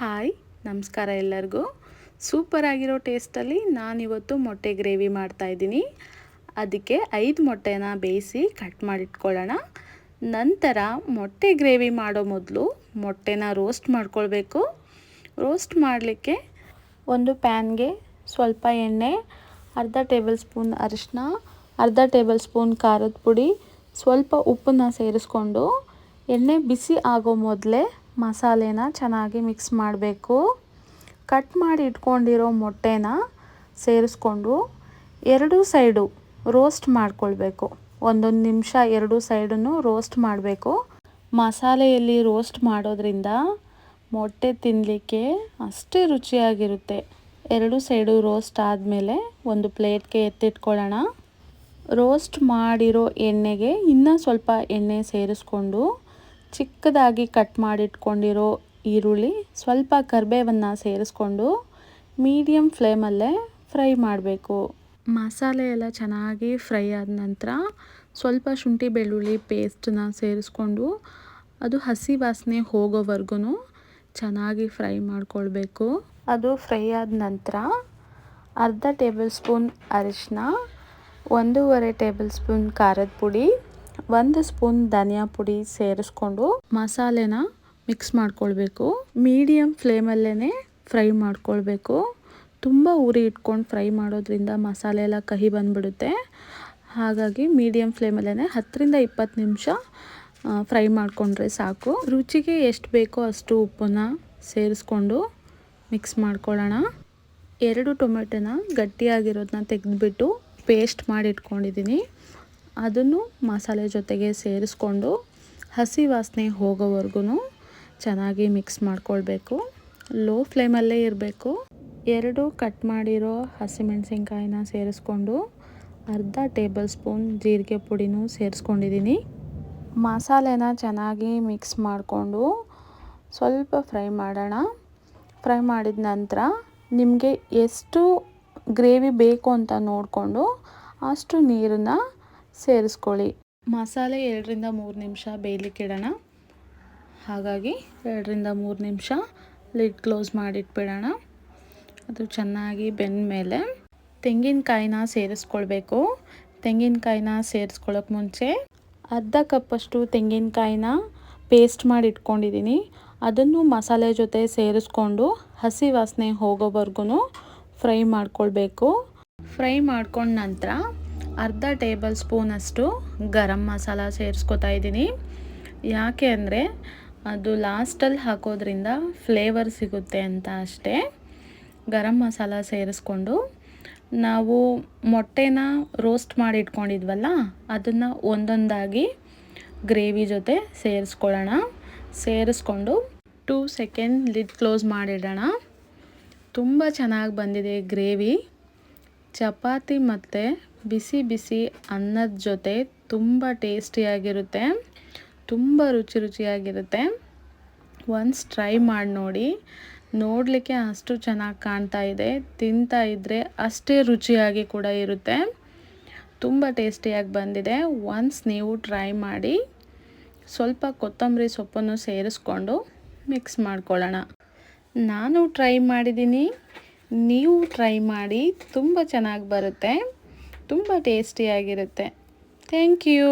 Hi, ನಮಸ್ಕಾರ ಎಲ್ಲರಿಗೂ. Super ಆಗಿರೋ ಟೇಸ್ಟಲ್ಲಿ ನಾನಿವತ್ತು ಮೊಟ್ಟೆ ಗ್ರೇವಿ ಮಾಡ್ತಾಯಿದ್ದೀನಿ ಅದಕ್ಕೆ ಐದು ಮೊಟ್ಟೆನ ಬೇಯಿಸಿ ಕಟ್ ಮಾಡಿಟ್ಕೊಳ್ಳೋಣ. ನಂತರ ಮೊಟ್ಟೆ ಗ್ರೇವಿ ಮಾಡೋ ಮೊದಲು ಮೊಟ್ಟೆನ ರೋಸ್ಟ್ ಮಾಡ್ಕೊಳ್ಬೇಕು. ರೋಸ್ಟ್ ಮಾಡಲಿಕ್ಕೆ ಒಂದು ಪ್ಯಾನ್ಗೆ ಸ್ವಲ್ಪ ಎಣ್ಣೆ, ಅರ್ಧ ಟೇಬಲ್ ಸ್ಪೂನ್ ಅರಿಶಿನ ಅರ್ಧ ಟೇಬಲ್ ಸ್ಪೂನ್ ಖಾರದ ಪುಡಿ, ಸ್ವಲ್ಪ ಉಪ್ಪನ್ನ ಸೇರಿಸ್ಕೊಂಡು ಎಣ್ಣೆ ಬಿಸಿ ಆಗೋ ಮೊದಲೇ ಮಸಾಲೆನ ಚೆನ್ನಾಗಿ ಮಿಕ್ಸ್ ಮಾಡಬೇಕು. ಕಟ್ ಮಾಡಿ ಇಟ್ಕೊಂಡಿರೋ ಮೊಟ್ಟೆನ ಸೇರಿಸ್ಕೊಂಡು ಎರಡು ಸೈಡು ರೋಸ್ಟ್ ಮಾಡ್ಕೊಳ್ಬೇಕು. ಒಂದೊಂದು ನಿಮಿಷ ಎರಡು ಸೈಡನ್ನು ರೋಸ್ಟ್ ಮಾಡಬೇಕು. ಮಸಾಲೆಯಲ್ಲಿ ರೋಸ್ಟ್ ಮಾಡೋದ್ರಿಂದ ಮೊಟ್ಟೆ ತಿನ್ನಲಿಕ್ಕೆ ಅಷ್ಟೇ ರುಚಿಯಾಗಿರುತ್ತೆ. ಎರಡು ಸೈಡು ರೋಸ್ಟ್ ಆದಮೇಲೆ ಒಂದು ಪ್ಲೇಟ್ಗೆ ಎತ್ತಿಟ್ಕೊಳ್ಳೋಣ. ರೋಸ್ಟ್ ಮಾಡಿರೋ ಎಣ್ಣೆಗೆ ಇನ್ನೂ ಸ್ವಲ್ಪ ಎಣ್ಣೆ ಸೇರಿಸ್ಕೊಂಡು ಚಿಕ್ಕದಾಗಿ ಕಟ್ ಮಾಡಿಟ್ಕೊಂಡಿರೋ ಈರುಳ್ಳಿ ಸ್ವಲ್ಪ ಕರಿಬೇವನ್ನು ಸೇರಿಸ್ಕೊಂಡು ಮೀಡಿಯಮ್ ಫ್ಲೇಮಲ್ಲೇ ಫ್ರೈ ಮಾಡಬೇಕು. ಮಸಾಲೆ ಎಲ್ಲ ಚೆನ್ನಾಗಿ ಫ್ರೈ ಆದ ನಂತರ ಸ್ವಲ್ಪ ಶುಂಠಿ ಬೆಳ್ಳುಳ್ಳಿ ಪೇಸ್ಟನ್ನ ಸೇರಿಸ್ಕೊಂಡು ಅದು ಹಸಿ ವಾಸನೆ ಹೋಗೋವರೆಗೂ ಚೆನ್ನಾಗಿ ಫ್ರೈ ಮಾಡ್ಕೊಳ್ಬೇಕು. ಅದು ಫ್ರೈ ಆದ ನಂತರ ಅರ್ಧ ಟೇಬಲ್ ಸ್ಪೂನ್ ಅರಿಶಿನ ಒಂದೂವರೆ ಟೇಬಲ್ ಸ್ಪೂನ್ ಖಾರದ ಪುಡಿ ಒಂದು ಸ್ಪೂನ್ ಧನಿಯಾ ಪುಡಿ ಸೇರಿಸ್ಕೊಂಡು ಮಸಾಲೆನ ಮಿಕ್ಸ್ ಮಾಡ್ಕೊಳ್ಬೇಕು. ಮೀಡಿಯಮ್ ಫ್ಲೇಮಲ್ಲೇ ಫ್ರೈ ಮಾಡ್ಕೊಳ್ಬೇಕು. ತುಂಬ ಉರಿ ಇಟ್ಕೊಂಡು ಫ್ರೈ ಮಾಡೋದ್ರಿಂದ ಮಸಾಲೆ ಎಲ್ಲ ಕಹಿ ಬಂದುಬಿಡುತ್ತೆ. ಹಾಗಾಗಿ ಮೀಡಿಯಮ್ ಫ್ಲೇಮಲ್ಲೇ ಹತ್ತರಿಂದ ಇಪ್ಪತ್ತು ನಿಮಿಷ ಫ್ರೈ ಮಾಡಿಕೊಂಡ್ರೆ ಸಾಕು. ರುಚಿಗೆ ಎಷ್ಟು ಬೇಕೋ ಅಷ್ಟು ಉಪ್ಪನ್ನು ಸೇರಿಸ್ಕೊಂಡು ಮಿಕ್ಸ್ ಮಾಡ್ಕೊಳ್ಳೋಣ. ಎರಡು ಟೊಮೆಟೊನ ಗಟ್ಟಿಯಾಗಿರೋದನ್ನ ತೆಗೆದುಬಿಟ್ಟು ಪೇಸ್ಟ್ ಮಾಡಿ ಇಟ್ಕೊಂಡಿದ್ದೀನಿ ಅದನ್ನು ಮಸಾಲೆ ಜೊತೆಗೆ ಸೇರಿಸ್ಕೊಂಡು ಹಸಿ ವಾಸನೆ ಹೋಗೋವರೆಗೂ ಚೆನ್ನಾಗಿ ಮಿಕ್ಸ್ ಮಾಡ್ಕೊಳ್ಬೇಕು. ಲೋ ಫ್ಲೇಮಲ್ಲೇ ಇರಬೇಕು. ಎರಡು ಕಟ್ ಮಾಡಿರೋ ಹಸಿಮೆಣಸಿನ್ಕಾಯಿನ ಸೇರಿಸ್ಕೊಂಡು ಅರ್ಧ ಟೇಬಲ್ ಸ್ಪೂನ್ ಜೀರಿಗೆ ಪುಡಿನೂ ಸೇರಿಸ್ಕೊಂಡಿದ್ದೀನಿ. ಮಸಾಲೆನ ಚೆನ್ನಾಗಿ ಮಿಕ್ಸ್ ಮಾಡಿಕೊಂಡು ಸ್ವಲ್ಪ ಫ್ರೈ ಮಾಡೋಣ. ಫ್ರೈ ಮಾಡಿದ ನಂತರ ನಿಮಗೆ ಎಷ್ಟು ಗ್ರೇವಿ ಬೇಕು ಅಂತ ನೋಡಿಕೊಂಡು ಅಷ್ಟು ನೀರನ್ನು ಸೇರಿಸ್ಕೊಳ್ಳಿ. ಮಸಾಲೆ ಎರಡರಿಂದ ಮೂರು ನಿಮಿಷ ಬೇಯಲಿಕ್ಕೆ ಇಡೋಣ ಹಾಗಾಗಿ ಎರಡರಿಂದ ಮೂರು ನಿಮಿಷ ಲಿಡ್ ಕ್ಲೋಸ್ ಮಾಡಿಟ್ಬಿಡೋಣ. ಅದು ಚೆನ್ನಾಗಿ ಬೆಂದ ಮೇಲೆ ತೆಂಗಿನಕಾಯಿನ ಸೇರಿಸ್ಕೊಳ್ಬೇಕು. ತೆಂಗಿನಕಾಯಿನ ಸೇರಿಸ್ಕೊಳ್ಳೋಕೆ ಮುಂಚೆ ಅರ್ಧ ಕಪ್ಪಷ್ಟು ತೆಂಗಿನಕಾಯಿನ ಪೇಸ್ಟ್ ಮಾಡಿ ಇಟ್ಕೊಂಡಿದ್ದೀನಿ ಅದನ್ನು ಮಸಾಲೆ ಜೊತೆ ಸೇರಿಸ್ಕೊಂಡು ಹಸಿ ವಾಸನೆ ಹೋಗೋವರೆಗೂ ಫ್ರೈ ಮಾಡ್ಕೊಳ್ಬೇಕು. ಫ್ರೈ ಮಾಡ್ಕೊಂಡ ನಂತರ ಅರ್ಧ ಟೇಬಲ್ ಸ್ಪೂನಷ್ಟು ಗರಂ ಮಸಾಲ ಸೇರಿಸ್ಕೊತಾ ಇದ್ದೀನಿ. ಯಾಕೆ ಅಂದರೆ ಅದು ಲಾಸ್ಟಲ್ಲಿ ಹಾಕೋದ್ರಿಂದ ಫ್ಲೇವರ್ ಸಿಗುತ್ತೆ ಅಂತ ಅಷ್ಟೇ. ಗರಂ ಮಸಾಲ ಸೇರಿಸ್ಕೊಂಡು ನಾವು ಮೊಟ್ಟೆನ ರೋಸ್ಟ್ ಮಾಡಿ ಇಟ್ಕೊಂಡಿದ್ವಲ್ಲ, ಅದನ್ನು ಒಂದೊಂದಾಗಿ ಗ್ರೇವಿ ಜೊತೆ ಸೇರಿಸ್ಕೊಳ್ಳೋಣ. ಸೇರಿಸ್ಕೊಂಡು ಟೂ ಸೆಕೆಂಡ್ ಲಿಡ್ ಕ್ಲೋಸ್ ಮಾಡಿಡೋಣ. ತುಂಬ ಚೆನ್ನಾಗಿ ಬಂದಿದೆ ಗ್ರೇವಿ. ಚಪಾತಿ ಮತ್ತು ಬಿಸಿ ಬಿಸಿ ಅನ್ನದ ಜೊತೆ ತುಂಬ ಟೇಸ್ಟಿಯಾಗಿರುತ್ತೆ. ತುಂಬ ರುಚಿ ರುಚಿಯಾಗಿರುತ್ತೆ. ಒನ್ಸ್ ಟ್ರೈ ಮಾಡಿ ನೋಡಿ. ನೋಡಲಿಕ್ಕೆ ಅಷ್ಟು ಚೆನ್ನಾಗಿ ಕಾಣ್ತಾ ಇದೆ. ತಿಂತಾ ಇದ್ದರೆ ಅಷ್ಟೇ ರುಚಿಯಾಗಿ ಕೂಡ ಇರುತ್ತೆ. ತುಂಬ ಟೇಸ್ಟಿಯಾಗಿ ಬಂದಿದೆ. ಒನ್ಸ್ ನೀವು ಟ್ರೈ ಮಾಡಿ ಸ್ವಲ್ಪ ಕೊತ್ತಂಬರಿ ಸೊಪ್ಪನ್ನು ಸೇರಿಸ್ಕೊಂಡು ಮಿಕ್ಸ್ ಮಾಡ್ಕೊಳ್ಳೋಣ. ನಾನು ಟ್ರೈ ಮಾಡಿದ್ದೀನಿ. ನೀವು ಟ್ರೈ ಮಾಡಿ ತುಂಬ ಚೆನ್ನಾಗಿ ಬರುತ್ತೆ. ತುಂಬ ಟೇಸ್ಟಿಯಾಗಿರುತ್ತೆ. Thank you.